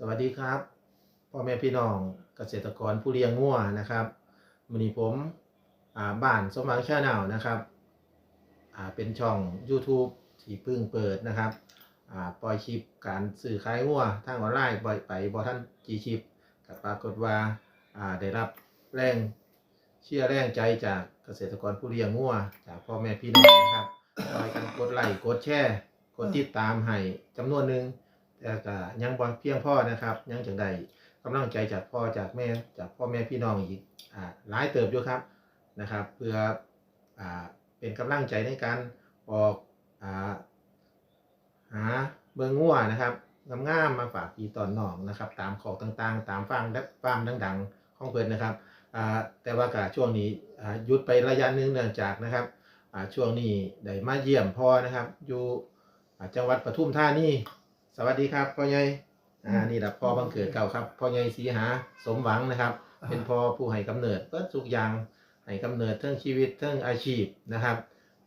สวัสดีครับพ่อแม่พี่น้องเกษตรกรผู้เลี้ยงงัวนะครับวันนี้ผมอ่าบ้านสมหวังชาแนลนะครับเป็นช่อง YouTube ที่เพิ่งเปิดนะครับปล่อยคลิปการสื่อขายงัวทางออนไลน์ปล่อยไปบอท่านกี่คลิปก็ปรากฏว่าอ่าได้รับแรงเชื่อแรงใจจากเกษตรกรผู้เลี้ยงงัวจากพ่อแม่พี่น้องนะครับคอยกันกดไลค์กดแชร์กดติดตามให้จำนวนหนึ่ง แต่ก็ยังบ่เพียงพ่อนะครับ ยังจังได้กำลังใจจากพ่อจากแม่จากพ่อแม่พี่น้องอีกอ่าหลายเติบอยู่ครับนะครับ เพื่ออ่าเป็นกำลังใจในการออกอ่าหาเบิงงัวนะครับงามๆมาฝากพี่ตอนน้องนะครับ ตามขอกต่างๆ ตามฟาร์มและฟามดังๆของเพิ่นนะครับอ่าแต่ว่ากะช่วงนี้อ่าหยุดไประยะหนึงเนื่องจากนะครับอ่าช่วงนี้ได้มาเยี่ยมพ่อนะครับ อยู่จังหวัดปทุมธานี สวัสดีครับพ่อใหญ่อ่านี่แหละพ่อบังเกิดเก่าครับพ่อใหญ่สีหาสมหวังนะครับ เป็นพ่อผู้ให้กำเนิดเปิดทุกอย่างให้กำเนิดเทั้งชีวิตเทั้งอาชีพนะครับ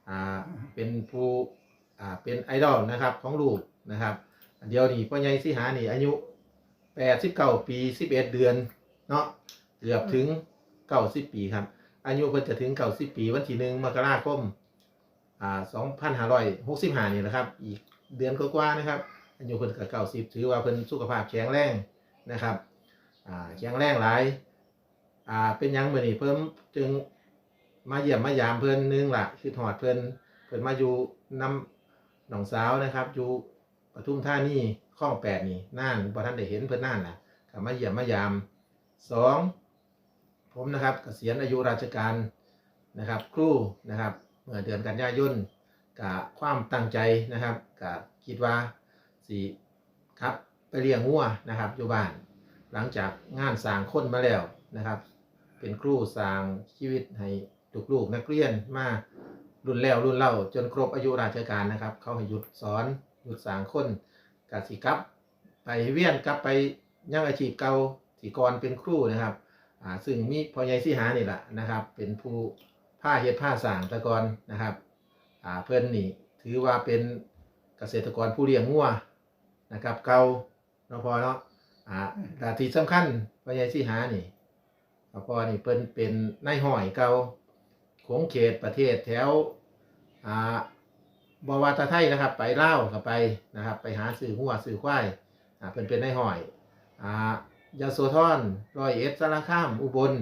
อ่าเป็นผู้อ่าเป็นไอดอลนะครับของลูกนะครับ เดี๋ยวนี้พ่อใหญ่สีหานี่อายุ89ปี11เดือนเนาะเกือบถึง90ปีครับ อายุเพิ่นจะถึง90ปีวันที่หนึ่งมกราคมอ่า2565นี่แหละครับ อีกเดือนกว่าๆนะครับ อายุเพิ่นก็เก้าสิบถือว่าเพิ่นสุขภาพแข็งแรงนะครับอ่าแข็งแรงหลายอ่าเป็นยังมื้อนี้เพิ่มจึงมาเยี่ยมมายามเพิ่นนึงล่ะคือหอดเพิ่นเพิ่นมาอยู่น้ำหนองสาวนะครับอยู่ปทุมธานีคลองแปดนี่น่านบ่ทันได้เห็นเพิ่นน่านน่ะก็มาเยี่ยมมายามสองผมนะครับเกษียณอายุราชการนะครับ ครูนะครับเมื่อเดือนกันยายนกับความตั้งใจนะครับก็คิดว่า สีครับไปเลี้ยงงัวนะครับอยู่บ้าน หลังจากงานสร้างคนมาแล้วนะครับ เป็นครูสร้างชีวิตให้ลูกๆนักเรียนมารุ่นแล้วรุ่นเล่าจนครบอายุราชการนะครับ เขาให้หยุดสอนหยุดสร้างคนกสิกับ ไปเวียนกลับไปยังอาชีพเก่าที่ก่อนเป็นครูนะครับอ่าซึ่งมีพ่อใหญ่สิหานี่แหละนะครับ เป็นผู้ผ้าเฮ็ดผ้าสางตะกอนนะครับอ่าเพิ่อนนี่ถือว่าเป็นเกษตรกรผู้เลี้ยงงัว นะครับ เก่าเนาะพอเนาะอ่าแต่ที่สำคัญพญายสิหานี่พอนี่เพิ่นเป็นนายห้อยเก่าของเขตประเทศแถวอ่าบวาตาไทยนะครับ ไปเล่าวก็ไปนะครับ ไปหาสื่อหัวสื่อควายอ่าเพิ่นเป็นนายห้อยอ่ายโสธรร้อยเอ็ดสารคาม อุบล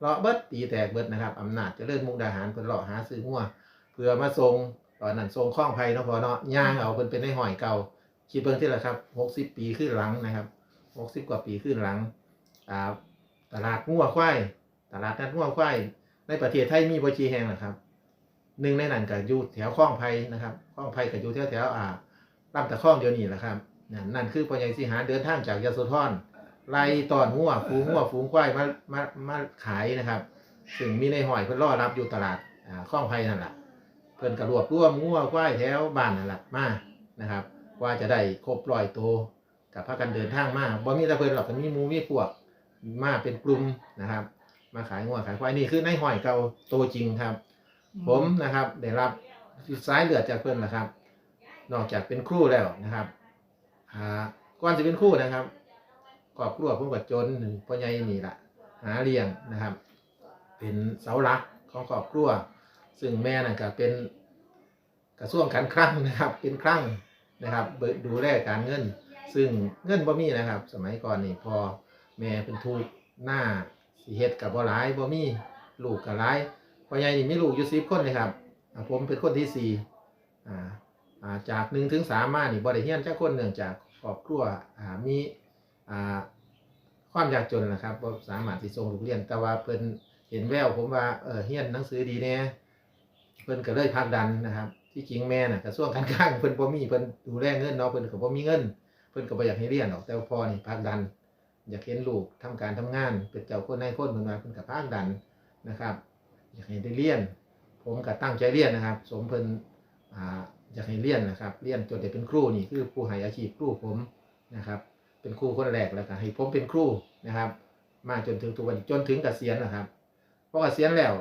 เลาะเบิดตีแตกเบิดนะครับอำนาจเจริญมุกดาหารเพิ่นเลาะหาสื่อหัวเพื่อมาส่งตอนนั้นส่งข้องไผ่เนาะพอเนาะย่างเอาเพิ่นเป็นนายห้อยเก่า คิดเบิ่งที่ละครับหกสิบปีขึ้นหลังนะครับหกสิบกว่าปีขึ้นหลังอ่าตลาดงัวควายตลาดนัดงัวควายในประเทศไทยมีบ่จีแห่งนะครับหนึ่งในนั้นก็อยู่แถวคลองไผ่นะครับคลองไผ่ก็อยู่แถวแถวอ่าลำตะคลองเดียวนี้แหละครับนั่นคือปัญญาสิหาเดินทางจากยโสธรไล่ตอนงัวฝูงงัวฝูงควายมามามาขายนะครับซึ่งมีในหอยเพิ่นรอรับอยู่ตลาดอ่าคลองไผ่นั่นแหละเพิ่นก็รวบรวมงัวควายแถวบ้านนั่นแหละมานะครับ ว่าจะได้ครบร้อยตัวกับพากันเดินทางมาบ่มีแต่เพิ่นหรอกก็มีหมูมีพวกมาเป็นกลุ่มนะครับ มาขายงัวขายควายนี่คือในหอยเก่าตัวจริงครับ ผมนะครับได้รับสายเลือดจากเพิ่นนะครับ นอกจากเป็นครูแล้วนะครับอ่าก่อนจะเป็นครูนะครับครอบครัวผมก็จนพ่อใหญ่นี่แหละหาเลี้ยงนะครับ เป็นเสาหลักของครอบครัว ซึ่งแม่น่ะก็เป็นกระทรวงการคลังนะครับ เป็นคลัง นะครับดูแลการเงิน ซึ่งเงินบ่มีนะครับ สมัยก่อนนี่พอแม่เป็นทุกข์หน้าสิเฮ็ดกับบ่หลายบ่มีลูกก็หลายพ่อใหญ่นี่มีลูกอยู่10คนเลยครับผมเป็นคนที่สี่อ่าอ่าจาก1ถึง3มมานี่บ่ได้เรียนจักคนเนื่องจากครอบครัวมีความยากจนนะครับสามารถที่ส่งลูกเรียน แต่ว่าเพิ่นเห็นแววผมว่าเออเรียนหนังสือดีแน่เพิ่นก็เลยผลักดันนะครับ ที่จริงแม่น่ะกระทรวงการคลังเพิ่นบ่มีเพิ่นดูแลเงินเนาะเพิ่นก็บ่มีเงิน เพิ่นก็บ่อยากให้เรียนหรอกแต่พ่อนี่ผลักดัน อยากเห็นลูกทำการทำงาน เป็นเจ้าคนนายคนเพิ่นว่าเพิ่นก็ผลักดันนะครับ อยากให้ได้เรียน ผมก็ตั้งใจเรียนนะครับ สมเพิ่นอ่าอยากให้เรียนนะครับ เรียนจนได้เป็นครูนี่คือผู้ให้อาชีพครูผมนะครับ เป็นครูคนแรกแล้วก็ให้ผมเป็นครูนะครับ มาจนถึงทุกวันจนถึงเกษียณนะครับพอเกษียณแล้ว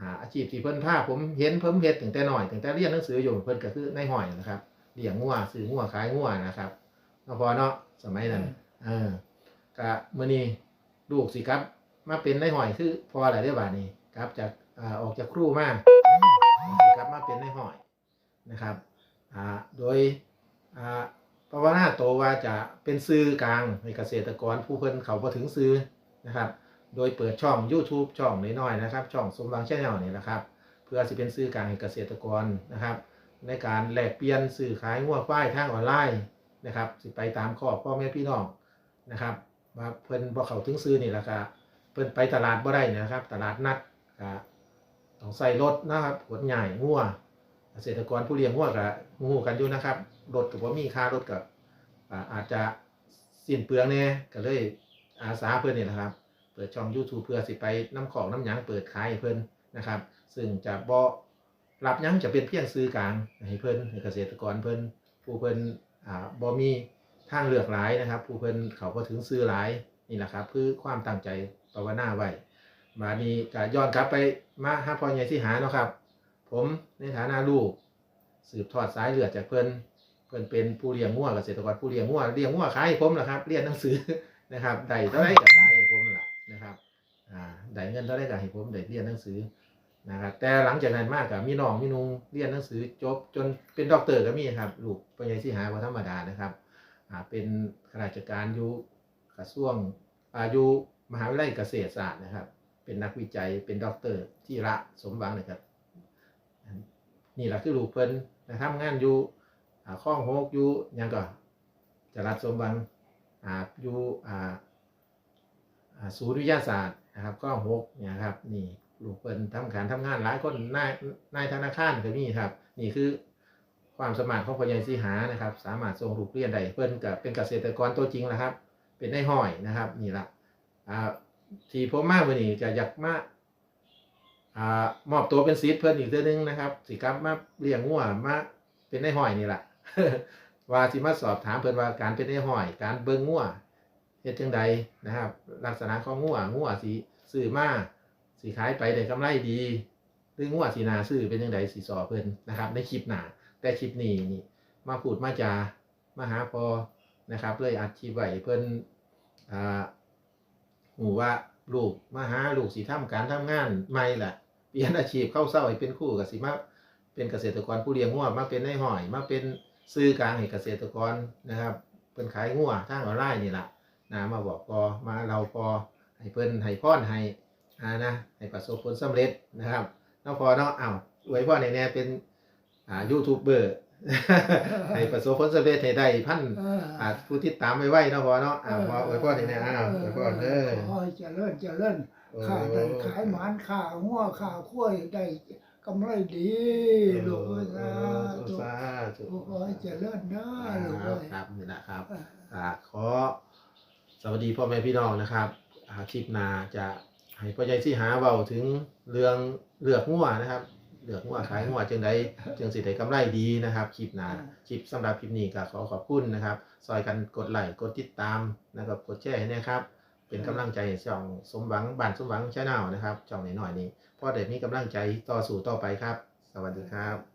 อ่าอาชีพที่เพิ่นพาผมเห็นเพิ่มเฮ็ดตั้งแต่น้อยตั้งแต่เรียนหนังสืออยู่เพิ่นก็คือในายห้อยนะครับเลี้ยงงัวซื้องัวขายงัวนะครับเนาะพอเนาะสมัยนั้นเออก็มื้อนี้ลูกสิครับ มาเป็นในายห้อยคือพออะไรได้อบาดนี้ครับจากอ่าออกจากครูมาสิครับมาเป็นในายห้อยนะครับอ่าโดยอ่าภาวนาโตว่าจะเป็นสื่อกลางให้เกษตรกรผู้เพิ่นเขาบ่ถึงซื้อนะครับ โดยเปิดช่อง YouTube ช่องน้อยๆนะครับ ช่องสมหวังชาแนลนี่แหละครับ เพื่อสิเป็นสื่อกลางให้เกษตรกรนะครับ ในการแลกเปลี่ยนซื้อขายงัวควายทางออนไลน์นะครับ สิไปตามข้อพ่อแม่พี่น้องนะครับว่าเพิ่นบ่เขาถึงซื้อนี่แหละครับเพิ่นไปตลาดบ่ได้นะครับ ตลาดนัดก็ต้องใส่รถนะครับขนใหญ่งัวเกษตรกรผู้เลี้ยงงัวก็ฮู้กันอยู่นะครับรถก็บ่มีค่ารถก็อ่าอาจจะสิ้นเปลืองแน่ก็เลยอาสาเพิ่อนนี่แหละครับ ปิดช่อง YouTube เพื่อสิไปน้ำของน้ำหยังเปิดขายให้เพิ่นนะครับ ซึ่งจะบ่รับยังจะเป็นเพียงซื้อกลางให้เพิ่นให้เกษตรกรเพิ่นผู้เพิ่นอ่าบ่มีทางเลือกหลายนะครับ ผู้เพิ่นเขาก็ถึงซื้อหลายนี่แหละครับคือความตั้งใจภาวนาไว้มานี้ก็ย้อนกลับไปมาหาพ่อใหญ่ที่หาเนาะครับ ผมในฐานะลูก สืบทอดสายเลือดจากเพิ่นเพิ่นเป็นผู้เลี้ยงงัวเกษตรกรผู้เลี้ยงงัวเลี้ยงงัวขายให้ผมล่ะครับเรียนหนังสือนะครับได้เท่าไรก็ขายให้ผม ได้เงินเท่าไรก็ให้ผมได้เรียนหนังสือนะครับแต่หลังจากนั้นมากกับมีน้องมีนุงเรียนหนังสือจบจนเป็นด็อกเตอร์ก็มีครับลูกปัญญาสิหาว่าธรรมดานะครับอ่าเป็นข้าราชการอยู่กระทรวงอาอยุมหาวิทยาลัยเกษตรศาสตร์นะครับ เป็นนักวิจัยเป็นด็อกเตอร์ที่ระสมหวังนะครับนี่แหละคือลูกเพิ่นนะครับงานอยู่อ่าข้องโฮกอยู่ยังก็จะรัดสมหวังอ่าอยู่อ่าอ่าศูนย์วิทยาศาสตร์ นะครับข้องโฮกเนี่ยครับนี่ลูกเพิ่นทำการทำงานหลายคนนายนายธนาคารก็มีครับ นี่คือความสามารของพ่อใหญ่สีหานะครับ สามารถส่งลูกเรียนได้เพิ่นก็เป็นเกษตรกรตัวจริงแล้วครับ เป็นได้ห้อยนะครับ นี่ละอ่าที่ผมมากวันนี้จะอยากมาอ่ามอบตัวเป็นซีดเพิ่นอีกเทื่อนึงนะครับสิกลับมาเลี้ยงงัวมาเป็นในห้อยนี่แหละว่าสิมาสอบถามเพิ่นว่าการเป็นในห้อย การเบิ่งงัว เฮ็ดจังใดนะครับ ลักษณะของงัวงัวสิซื้อมาสิขายไปได้กำไรดีหรืองัวสินาซื้อเป็นจังใดสิสอเพิ่นนะครับ ในคลิปหนาแต่คลิปนี้นี่มาพูดมาจามาหาพอนะครับ เลยอัดคลิปไว้เพิ่นอ่าหูว่าลูกมาหาลูกสิทำการทำงานใหม่แหละเปลี่ยนอาชีพเข้าเศร้าให้เป็นคู่กับสิมาเป็นเกษตรกรผู้เลี้ยงงัวมาเป็นในายห้อย มาเป็นซื้อกลางให้เกษตรกรนะครับเป็นขายงัวทางออนไลน์นี่แหละ นะมาบอกพอมาเราพอให้เพิ่นให้พรให้อ่านะให้ประสบผลสำเร็จนะครับเนาะพอเนาะอ้าวอวยพรในแน่เป็นอ่ายูทูบเบอร์ให้ประสบผลสำเร็จให้ได้พันเอออ่าผู้ติดตามไว้ไว้เนาะพอเนาะอ้าวพออวยพรในแน่อ้าวอวยพรเด้อขอให้เจริญเจริญข้าได้ขายหมานข้าหัวข้าคุ้ยได้กำไรดีลูกเอ้ยนะธุสาธุลูกขอให้เจริญนะลูกครัเอ้บยครับนี่นะครับเอออ่าขอ สวัสดีพ่อแม่พี่น้องนะครับอ่าคลิปหนาจะให้พ่อใหญ่ที่หาเบาถึงเรื่องเลือกงัวนะครับเลือกงัวขายงัวจึงได้จึงสิได้กำไรดีนะครับคลิปหนาคลิปสำหรับคลิปนี้ก็ขอขอบคุณนะครับซอยกันกดไลค์กดติดตามนะครับกดแชร์ให้นะครับ เป็นกำลังใจให้ช่องสมหวังบ้านสมหวังชาแนลนะครับช่องน้อยๆนี้พอเด็มีกำลังใจต่อสู่ต่อไปครับ สวัสดีครับ